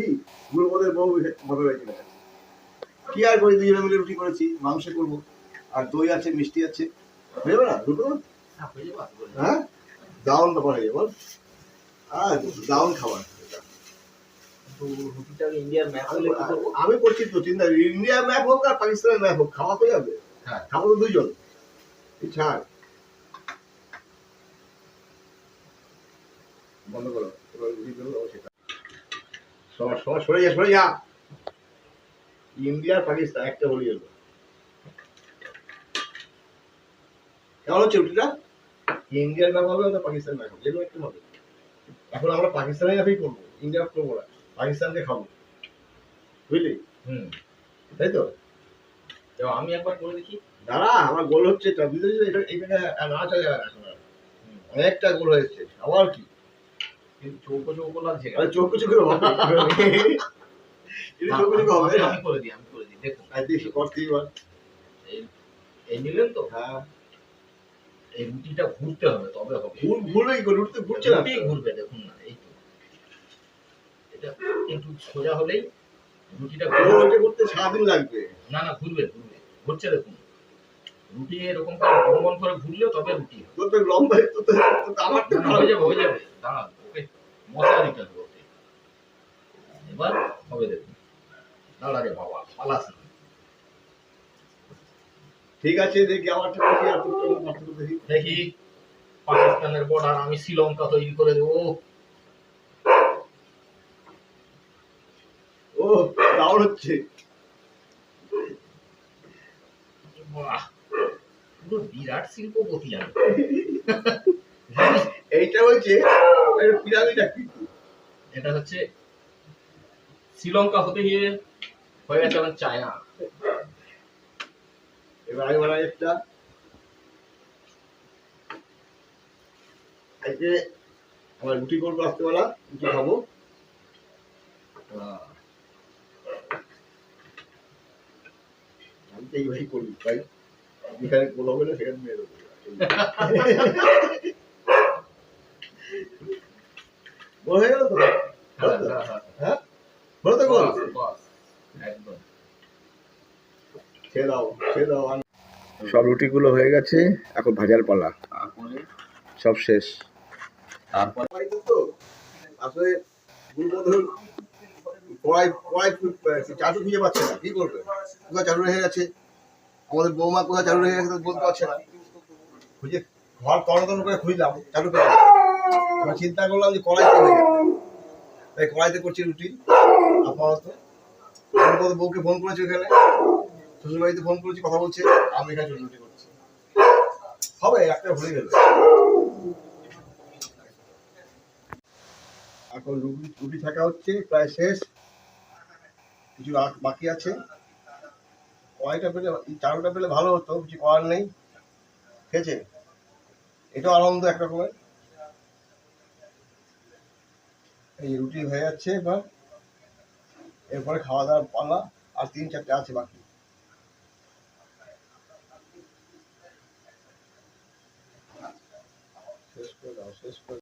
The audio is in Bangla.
কি? গুরুপদের বউ মনে হয়েছে না কি আর করি? দুজনে মিলে রুটি করেছি মাংস করব। আর দই আছে মিষ্টি আছে। হয়ে যাবে না? দুটো? হ্যাঁ? দাউন ব্যাপার হয়ে বল। হ্যাঁ দাউন খাবার। ইন্ডিয়ার আমি করছি তো চিন্তা ইন্ডিয়া ম্যাপ হোক আর পাকিস্তানের ম্যাপ হোক খাওয়া তো যাবে। হ্যাঁ। খাব তো দুইজন। ছাড়। বন্ধ করো। সেটা। সরে যা সরে যা। ইন্ডিয়া আর পাকিস্তান একটা কেমন হচ্ছে রুটিটা? ইন্ডিয়ার ম্যাপ হবে না পাকিস্তান ম্যাপ হবে? একটু হবে। এখন আমরা পাকিস্তানের ম্যাপেই করব ইন্ডিয়া করব না। পাকিস্তানকে খাব। বুঝলি? হুম। তাই তো? তো আমি একবার করে দেখি। দাঁড়া আমার গোল হচ্ছে এটা এখানে না চলে যাবে না এখন অনেকটা গোল হয়েছে। আবার কি? চৌকো চৌকো লাগছে আরে চোখ চোখে হবে। এটা চোখ চোখে হবে। আমি- না করে দিই আমি করে দিই দেখুন। আর দেখি করতেই পার এই এই নিলেন তো? হ্যাঁ। এই রুটিটা ঘুরতে হবে তবে হবে। ভুল ভুল গেল উঠতে ঘুরছে না ঘুরবে দেখুন না এই তো। এটা একটু সোজা হলেই রুটিটা ঘুরবে। করতে সারাদিন লাগবে। না না ঘুরবে ঘুরবে। ঘুরছে দেখুন। রুটি এরকম করে বন করে ঘুরলেও তবে রুটি হবে। লম্বা তো আমার তো হয়ে যাবে হয়ে যাবে। দাঁড়ান হবে ওকে এবার হবে দেখুন। দাঁড়ারে বাবা পালাস না ঠিক আছে দেখি আমার দেখি। পাকিস্তানের বর্ডার আমি শ্রীলঙ্কা তৈরি করে দেবো। ও দাউড় হচ্ছে। বাহ বিরাট শিল্পপতি আমি। এইটা হচ্ছে এর পিরামিড আকৃতি এটা হচ্ছে শ্রীলঙ্কা হতে গিয়ে হয়ে গেছে আমার চায়না। এবার আমি বানাই একটা। আজকে আমার রুটি করব রাত্রেবেলা রুটি খাব। আমি তো এইভাবেই করি তাই যেখানে গোল হবে না সেখানে মেরে দেবো। গোল হয়ে গেল তো হ্যাঁ, হ্যাঁ, হ্যাঁ। হ্যাঁ তো ছেড়ে দাও ছেড়ে দাও সব রুটিগুলো হয়ে গেছে এখন ভাজার পালা। সব শেষ। তারপরে? বাড়িতে তো আসলে গুরুবধন কড়াই কড়াই চাটু খুঁজে পাচ্ছে না কি করবে? কোথায় চাটু রেখে গেছে? আমাদের বৌমা কোথায় চাটু রেখে গেছে বলতে পারছে না। খুঁজে ঘর তন্ন করে খুঁজলাম চাটু পেলাম এবার চিন্তা করলাম যে কড়াইতে হয়ে তাই কড়াইতে করছি রুটি, আপাতত। বউকে ফোন করেছি ওখানে, শ্বশুরবাড়িতে ফোন করেছি, কথা বলছে, আমি এখানে রুটি করছি। হবে, একটা ভুলে গেল। এখন রুটি রুটি থাকা হচ্ছে, প্রায় শেষ। কিছু বাকি আছে। কড়াইটা পেলে চারোটা পেলে ভালো হতো, কিছু করার নেই। ঠিক আছে এটাও আনন্দ এক এই রুটি হয়ে যাচ্ছে এবার। এরপরে খাওয়া দাওয়ার পালা, আর তিন চারটে আছে বাকি। শেষ করে দাও, শেষ করে